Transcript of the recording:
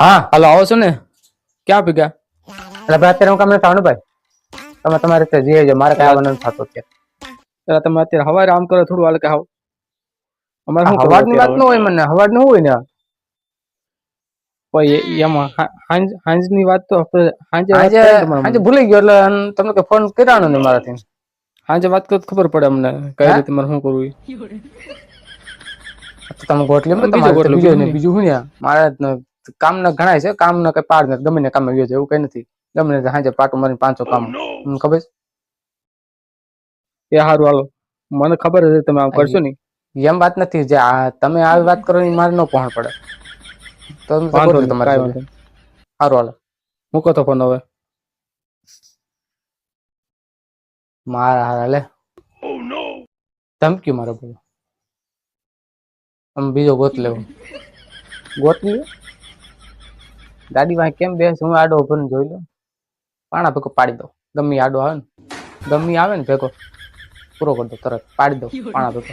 હા હાલો આવો છો ને? ક્યાં ભેગા? એટલે ભાઈ અત્યારે હું કામ નથી ભાઈ. તમે તમારે રીતે જઈ છે મારે કાંઈ આવવાનું થતું અત્યારે. એટલે તમે અત્યારે હવારે આમ કરો થોડું હાલ કે આવો અમારે શું હવારની વાત ન હોય મને હવારનું હોય ને. એમાં હાંજની વાત તો હાંજે ભૂલી ગયો એટલે તમને કે ફોન કર્યાનો ને મારાથી. હાંજે વાત કરો ખબર પડે અમને કઈ રીતે મારે શું કરવું તમે ગોટલી બીજો શું ને? મારે કામ ના ઘણા છે કામ ના કઈ પાડ નથી ગમે ને કામે ગયો છે એવું કઈ નથી. ગમે ને સાંજે પાટો મારીને પાંચસો કામ. ખબર છે? એ સારું હાલો. મને ખબર છે તમે આમ કરશો નહીં. એમ વાત નથી જે તમે આવી વાત કરો એ મારે ન પહોંચ પડે. તો તમારે. સારું હાલો. મૂકો તો ફોન હવે. મારા હારા લે. ધમકી મારો બોલો આમ બીજો ગોત લેવો. ગોત લ્યો ગાડી વાંહે કેમ બેસ? હું આડો ઊભો ને જોઈ લો પાણા ભેગો પાડી દો ગમી આડો આવે ને. ગમી આવે ને ભેગો. પૂરો કરી દો તરત. પાડી દો પાણા ભેગો.